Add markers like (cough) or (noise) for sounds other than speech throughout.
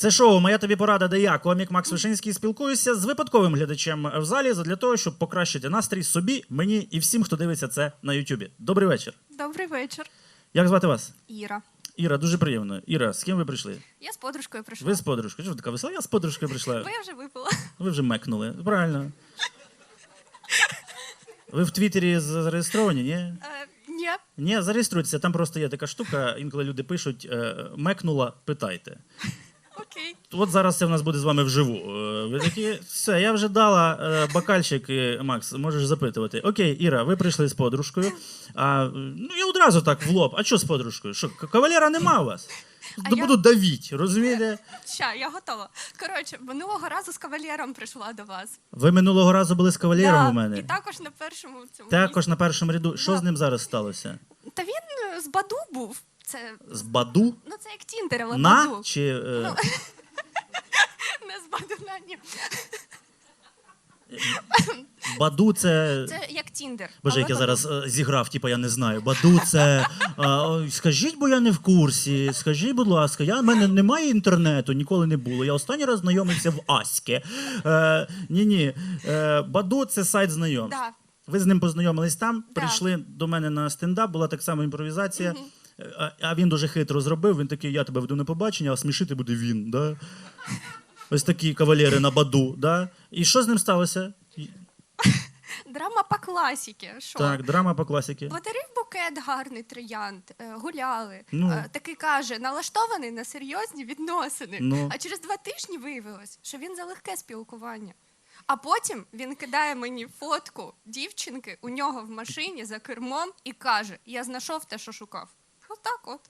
Це шоу Моя тобі порада, де я, комік Макс Вишинський, спілкуюся з випадковим глядачем в залі для того, щоб покращити настрій собі, мені і всім, хто дивиться це на Ютубі. Добрий вечір. Добрий вечір, Як звати вас? Іра. Іра, дуже приємно. Іра, з ким ви прийшли? Я з подружкою прийшла. Ви з подружкою. Чого ви така весела? Я з подружкою прийшла. Бо я вже випила. Ви вже мекнули. Правильно. Ви в Твіттері зареєстровані, ні? Е, ні. Ні, зареєструйтеся. Там просто є така штука, інколи люди пишуть е, мекнула, питайте. От зараз це в нас буде з вами вживу. Е, Ви такі, все, я вже дала е, бокальчик, і, Макс, можеш запитувати. Окей, Іра, ви прийшли з подружкою. А, ну, я одразу так в лоб. А що з подружкою? Що, кавалера нема у вас? А я- буду давіть, розумієте? Ща, я готова. Коротше, минулого разу з кавалером прийшла до вас. Ви минулого разу були з кавалером Да, у мене. І також на першому цьому. Також на першому ряду. Що Да. з ним зараз сталося? місці. Та він е, з Баду був. Це З Баду? ну це як Тіндер, але На? Баду. Чи, е, (laughs) Не Баду на ні. Баду це. Це як Тіндер. Боже, як я зараз е, зіграв, типу я не знаю. Баду це. А, ой, скажіть, бо я не в курсі. Скажіть, будь ласка, я в мене немає інтернету, ніколи не було. Я останній раз знайомився в Аське. Е, ні, ні. Е, Баду це сайт знайомств. Да. Ви з ним познайомились там, Да. прийшли до мене на стендап, була так само імпровізація. Е, А, а він дуже хитро зробив. Він такий: я тебе веду на побачення, а смішити буде він. Да? Ось такі кавалери на баду. Да? І що з ним сталося? Драма по класіки. Що? Так, драма по класіки. Подарив букет гарний троянд, е, гуляли. Ну. Е, Такий каже, налаштований на серйозні відносини. Ну. А через два тижні виявилось, що він за легке спілкування. А потім він кидає мені фотку дівчинки у нього в машині за кермом і каже: Я знайшов те, що шукав. Отак от.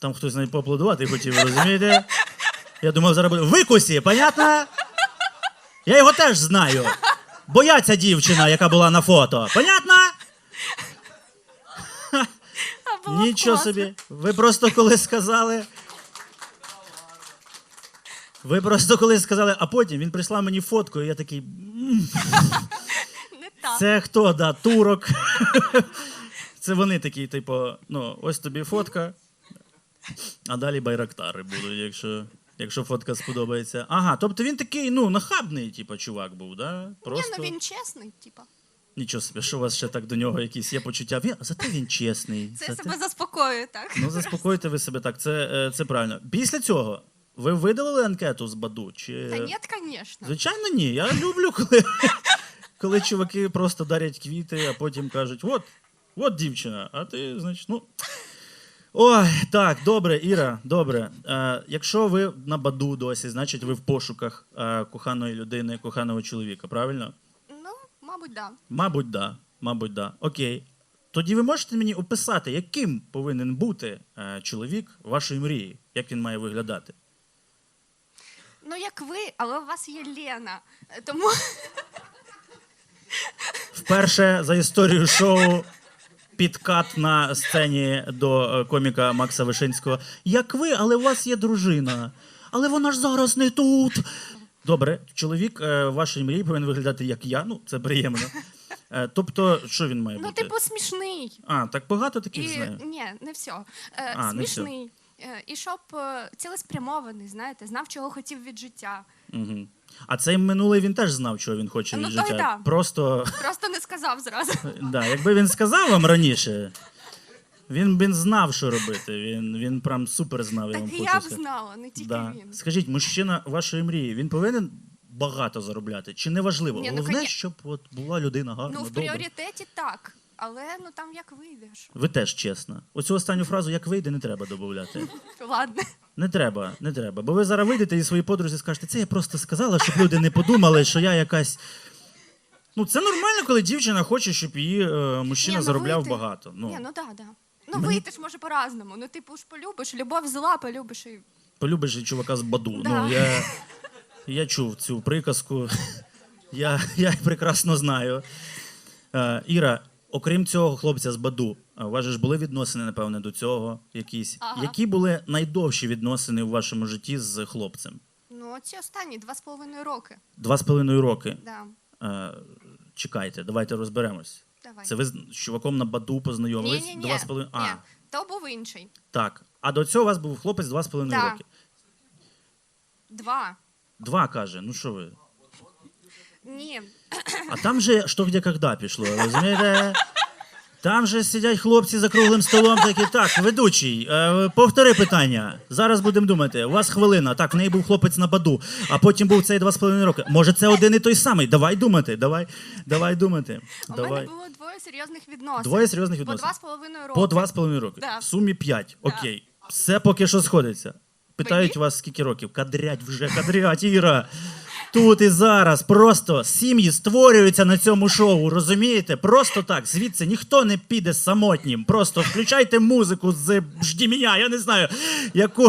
Там хтось навіть поаплодувати хотів, розумієте? (laughs) Я думав, зараз буде викусі, понятно? Я його теж знаю. Бо я ця дівчина, яка була на фото. Понятно? Нічого собі. Ви просто коли сказали. Ви просто коли сказали, а потім він прислав мені фотку, і я такий. «М, Не так. Це хто, да, турок. Це вони такі, типу, ну, ось тобі фотка, а далі байрактари будуть, якщо, якщо фотка сподобається. Ага, тобто він такий, ну, нахабний, типу, чувак був, да? Просто... Ні, ну він чесний, типа. Нічого собі, що у вас ще так до нього якісь є почуття. Він, зате він чесний. Це зате- себе заспокоює, так? Ну, заспокойте ви себе так, це, е, це правильно. Після цього ви видалили анкету з Баду? Чи... Та ні, звісно. Звичайно, ні. Я люблю, коли, коли чуваки просто дарять квіти, а потім кажуть: от, от дівчина, а ти, значить, ну. Ой, так, добре, Іра, добре. Е, якщо ви на Баду досі, значить ви в пошуках е, коханої людини, коханого чоловіка, правильно? Ну, мабуть. Да. Мабуть, да. Мабуть, да. Окей. Тоді ви можете мені описати, яким повинен бути е, чоловік вашої мрії, як він має виглядати? Ну, як ви, але у вас є Лена. Е, Тому Вперше за історію шоу підкат на сцені до е, коміка Макса Вишинського. Як ви, але у вас є дружина. Але вона ж зараз не тут. Добре, чоловік е, вашої мрії повинен виглядати як я. Ну, це приємно. Е, тобто, що він має ну, бути? типу, смішний. А, так багато таких І знаю. ні, не все. Е, А, не всьо. смішний. Е, І щоб е, цілеспрямований, знаєте, знав, чого хотів від життя. Угу. А цей минулий він теж знав, чого він хоче Ну, від життя. да. Просто (laughs) Просто не сказав зразу. Да, якби він сказав вам раніше, він він знав, що робити. Він, він прям супер знав, Так і я б знала, не тільки Да. він. Скажіть, мужчина вашої мрії, він повинен багато заробляти? Чи не важливо? Ні, ну, Головне, коні- щоб от була людина гарна, Ну, в добра. пріоритеті так. Але ну там як вийдеш. Ви теж чесна. Оцю останню фразу як вийде, не треба додати. (laughs) Ладно. Не треба, не треба. Бо ви зараз вийдете і своїй подрузі скажете, це я просто сказала, щоб люди не подумали, що я якась. Ну, це нормально, коли дівчина хоче, щоб її е, мужчина Ні, ну, заробляв вийти- багато. Ну, Ні, ну да, да. Ну Мені- вийти ж може по-разному. Ну, типу ж полюбиш, любов зла, полюбиш і. полюбиш і чувака з Баду. Да. Ну, я, я чув цю приказку. (laughs) Я, я прекрасно знаю. Е, Іра, окрім цього хлопця з Баду, у вас же ж були відносини, напевне, до цього якісь. Ага. Які були найдовші відносини у вашому житті з хлопцем? Ну, ці останні два з половиною роки. Два з половиною роки. Да. Е, чекайте, давайте розберемось. Давай. Це ви з чуваком на Баду познайомились? Ні-ні-ні. Два з половиною. А, Ні, то був інший. так. А до цього у вас був хлопець два з половиною Да. роки. Два. Два каже. Ну що ви? Ні. А там же що где когда пішло, розумієте? Там же сидять хлопці за круглим столом, такі, так, ведучий, е, повтори питання. Зараз будемо думати. У вас хвилина. Так, в неї був хлопець на баду, а потім був цей два з половиною роки. Може, це один і той самий. Давай думати, давай, давай думати. У Давай. мене було двоє серйозних відносин. Двоє серйозних По відносин. два з половиною роки. По два з половиною роки. Да. В сумі п'ять. Окей. Все поки що сходиться. Питають вас, скільки років? Кадрять вже, кадрять, Іра. Тут і зараз просто сім'ї створюються на цьому шоу, розумієте? Просто так, звідси ніхто не піде самотнім. Просто включайте музику з «Жді мене», я не знаю, яку,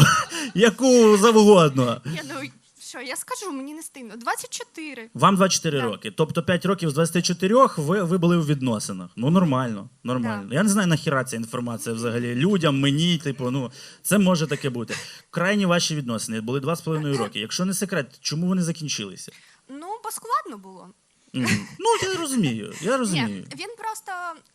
яку завгодно. Я ну що, я скажу, мені не стидно. 24. Вам 24 Так. роки. Тобто 5 років з 24 ви, ви були у відносинах. Ну нормально, нормально. Я не знаю, нахіра ця інформація взагалі. Людям, мені, типу, ну це може таке бути. Крайні ваші відносини були 2,5 роки. Якщо не секрет, чому вони закінчилися? Ну, бо складно було. Мгм. Ну, я розумію, я розумію. Ні, він просто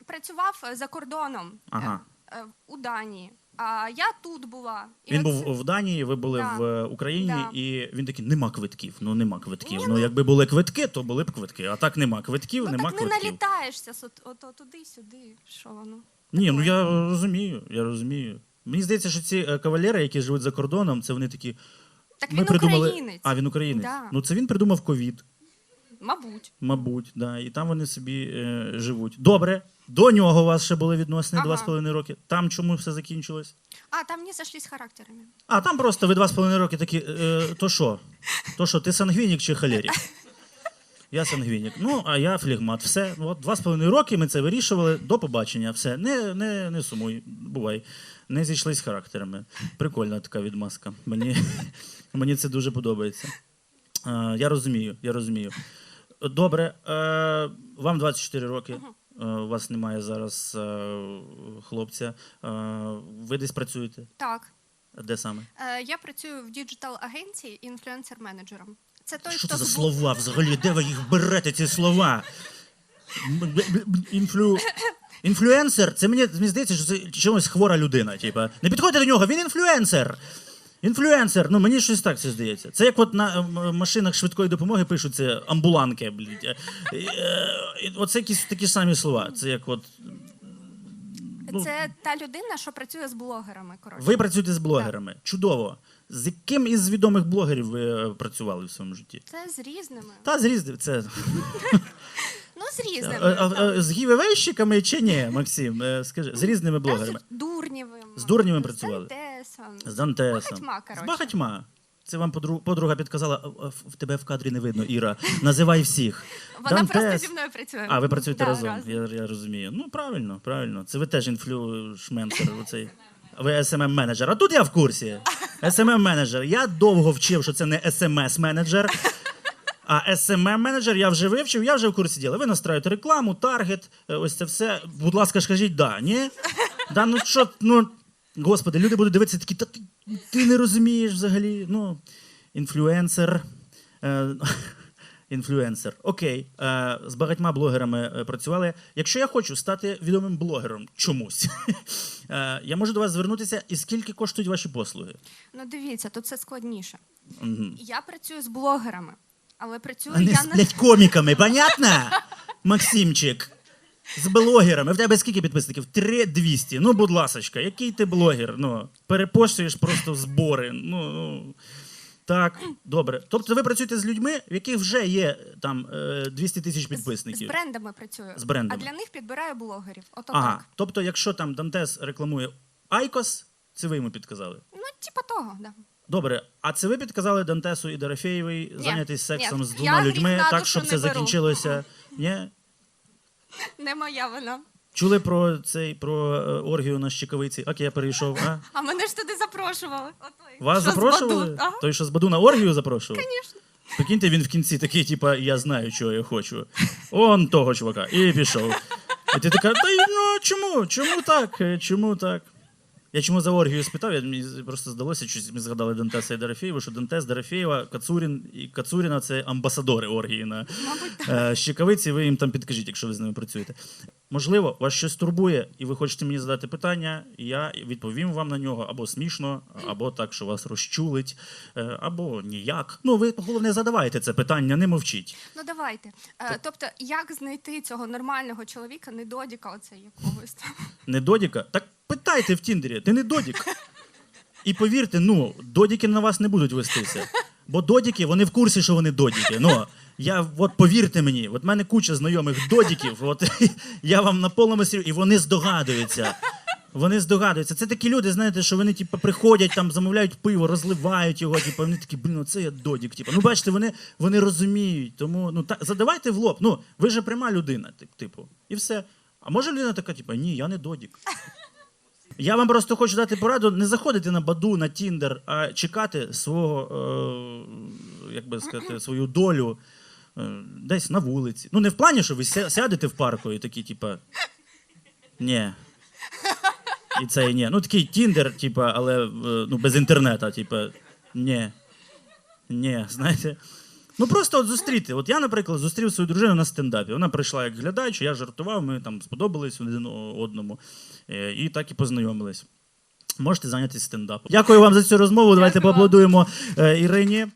працював за кордоном Ага. е, е, у Данії. А я тут була. І Він оце- був в Данії, ви були Да. в е, Україні, Да. і він такий: нема квитків. Ну нема квитків. Ні, ну ну- якби були квитки, то були б квитки. А так нема квитків, Ну нема так не квитків. налітаєшся сот- ото туди-сюди. Що воно? Ні, ну я розумію, я розумію. Мені здається, що ці е, кавалери, які живуть за кордоном, це вони такі. Так він придумали. українець. А, він українець. Да. Ну це він придумав ковід, Мабуть. мабуть, да. і там вони собі е, живуть. Добре. До нього у вас ще були відносини два з половиною роки. Там чому все закінчилось? А, там не зайшлись характерами. А там просто ви два з половиною роки такі. Е, то що? То що, ти сангвінік чи холерік? Я сангвінік. Ну, а я флегмат. Все. Ну, От два з половиною роки ми це вирішували. До побачення. Все. Не, не, не сумуй, бувай. Не зійшлись характерами. Прикольна така відмазка. Мені, (laughs) мені це дуже подобається. Е, я розумію, я розумію. Добре, е, вам 24 роки. Е, у вас немає зараз е, хлопця. Ви десь працюєте? Так. Де саме? Я працюю в діджитал-агенції інфлюенсер-менеджером. Це той, Що хто це за збу- слова взагалі? Де ви їх берете, ці слова? Інфлю... (laughs) Інфлюенсер, це мені, мені здається, що це чомусь хвора людина. Типа. Не підходьте до нього, він інфлюенсер. Інфлюенсер, ну мені щось так це здається. Це як от на ем, машинах швидкої допомоги пишуться амбуланки. Блядь. Е, е, е, Оце якісь такі самі слова. Це як от. ну- Це та людина, що працює з блогерами. Коротше. Ви працюєте з блогерами. Чудово. З яким із відомих блогерів ви е, працювали в своєму житті? Це з різними. Та з різними. Це (laughs) Ну, з різними. А, а, з гівевейщиками чи ні, Максим? Е, Скажи, з різними блогерами. З Дурнєвим. З Дурнєвим працювали? З Дантесом. З багатьма, коротше. З багатьма. Це вам подру- подруга підказала, «А, а, в тебе в кадрі не видно, Іра. Називай всіх. Вона просто зі мною працює. А, ви працюєте Да, разом. Я, я розумію. Ну, правильно, правильно. Це ви теж інфлюшменсер. (laughs) Оцей. Ви smm менеджер А тут я в курсі. smm менеджер Я довго вчив, що це не SMS-менеджер. А smm менеджер я вже вивчив, я вже в курсі діла. Ви настраюєте рекламу, таргет, е, ось це все. Будь ласка, скажіть да, ні? Да, ну що, ну, господи, люди будуть дивитися такі, та ти, ти не розумієш взагалі. Ну, інфлюенсер. Е, (laughs) Інфлюенсер. Окей. Е, з багатьма блогерами е, працювали. Якщо я хочу стати відомим блогером чомусь, (laughs) е, я можу до вас звернутися. І скільки коштують ваші послуги? Ну, дивіться, тут це складніше. Мгм. Я працюю з блогерами, але працюю А не я з на блядь, коміками, понятно? (laughs) Максимчик. З блогерами. В тебе скільки підписників? 3200. Ну, будь ласочка, який ти блогер? Ну, перепощуєш просто збори. Ну, ну. Так, добре. Тобто ви працюєте з людьми, в яких вже є там е, 200 тисяч підписників. з брендами працюю. З брендами. А для них підбираю блогерів. Ото Ага. так. Тобто, якщо там Дантес рекламує Айкос, це ви йому підказали. Ну, типа того, да. Добре, а це ви підказали Дантесу і Дорофєєвій зайнятися сексом ні. з двома гріх людьми, так, щоб це закінчилося? Ні? (laughs) Не моя вона. Чули про цей про е, оргію на щекавиці? Ок, я перейшов. А? (laughs) А мене ж туди запрошували. Вас що з запрошували? Баду. Ага, Той, що з Баду на оргію запрошував? звісно. Прикиньте, він в кінці такий, типа, я знаю, чого я хочу. Он того чувака. І пішов. І ти така, та ну чому? Чому так? Чому так? Я чому за оргію спитав? Я, мені просто здалося, що ми згадали Дантеса і Дорофєєва, що Дантес, Дорофєєва, Кацурін і Кацуріна це амбасадори оргії на е, щекавиці. Ви їм там підкажіть, якщо ви з ними працюєте. Можливо, вас щось турбує, і ви хочете мені задати питання, і я відповім вам на нього або смішно, або так, що вас розчулить, е, або ніяк. Ну, ви головне задавайте це питання, не мовчіть. Ну давайте. Е, тобто, як знайти цього нормального чоловіка, не додіка, оце якогось там. Не додіка? Так питайте в Тіндері, ти не додік. І повірте, ну, додіки на вас не будуть вестися. Бо додіки, вони в курсі, що вони додіки. Ну, я, от повірте мені, от в мене куча знайомих додіків, от (laughs) я вам на повному серйозі, і вони здогадуються. Вони здогадуються. Це такі люди, знаєте, що вони типу, приходять, там, замовляють пиво, розливають його, типу, вони такі, блін, оце я додік. Типу. Ну, бачите, вони, вони розуміють. Тому ну, та, задавайте в лоб. Ну, ви же пряма людина, типу, і все. А може людина така, типу, ні, я не додік. Я вам просто хочу дати пораду не заходити на Баду, на Тіндер, а чекати свого, е, як би сказати, свою долю е, десь на вулиці. Ну, не в плані, що ви ся- сядете в парку і такі, типа. Ні. І це і ні. Ну, такий Тіндер, типа, але е, ну, без інтернету, типа, ні. Ні, знаєте. Ну просто от зустріти. От я, наприклад, зустрів свою дружину на стендапі. Вона прийшла як глядач, я жартував, ми там сподобались один одному. Е, І так і познайомились. Можете зайнятися стендапом. Дякую вам за цю розмову. Давайте поаплодуємо е, Ірині.